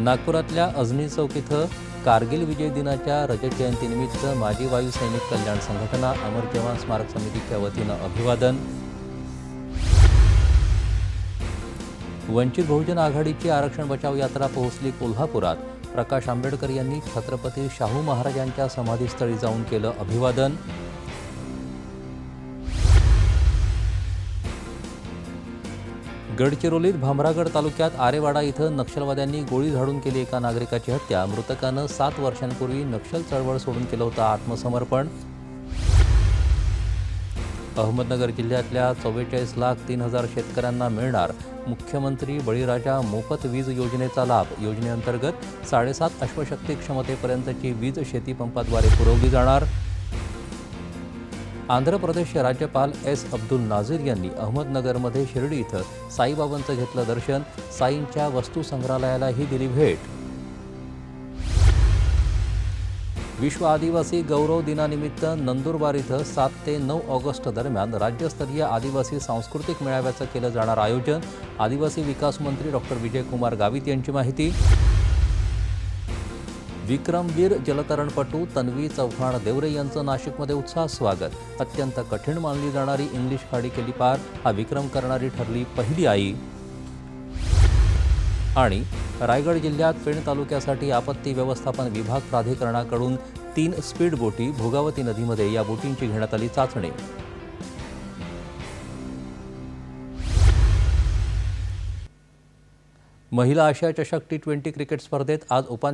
नागपुरातल्या अजनी चौक इथं कारगिल विजय दिनाच्या रजत जयंतीनिमित्त माजी वायू सैनिक कल्याण संघटना अमर जवान स्मारक समितीच्या वतीनं अभिवादन. वंचित बहुजन आघाडीची आरक्षण बचाव यात्रा पोहोचली कोल्हापुरात. प्रकाश आंबेडकर यांनी छत्रपती शाहू महाराजांच्या समाधीस्थळी जाऊन केलं अभिवादन. गडचिरोलीत भामरागड तालुक्यात आरेवाडा इथं नक्षलवाद्यांनी गोळी झाडून केली एका नागरिकाची हत्या. मृतकानं सात वर्षांपूर्वी नक्षल चळवळ सोडून केलं होतं आत्मसमर्पण. अहमदनगर जिल्ह्यातल्या चव्वेचाळीस लाख तीन हजार शेतकऱ्यांना मिळणार मुख्यमंत्री बळीराजा मोफत वीज योजनेचा लाभ. योजनेअंतर्गत साडेसात अश्वशक्ती क्षमतेपर्यंतची वीज शेतीपंपाद्वारे पुरवली जाणार. आंध्र प्रदेशचे राज्यपाल एस अब्दुल नाझीर यांनी अहमदनगरमध्ये शिर्डी इथं साईबाबांचं घेतलं दर्शन. साईंच्या वस्तूसंग्रहालयालाही दिली भेट. विश्व आदिवासी गौरव दिनानिमित्त नंदुरबार इथं सात ते नऊ ऑगस्ट दरम्यान राज्यस्तरीय आदिवासी सांस्कृतिक मेळाव्याचं केलं जाणार आयोजन. आदिवासी विकास मंत्री डॉक्टर विजयकुमार गावित यांची माहिती. विक्रमवीर जलतरणपटू तन्वी चव्हाण देवरे यांचं नाशिकमध्ये उत्साह स्वागत. अत्यंत कठीण मानली जाणारी इंग्लिश खाडी केली पार. हा विक्रम करणारी ठरली पहिली आई. आणि रायगड जिल्ह्यात पेण तालुक्यासाठी आपत्ती व्यवस्थापन विभाग प्राधिकरणाकडून तीन स्पीड बोटी भोगावती नदीमध्ये या बोटींची घेण्यात आली चाचणी. महिला आशिया चषक टी ट्वेंटी क्रिकेट स्पर्धेत आज उपांत्य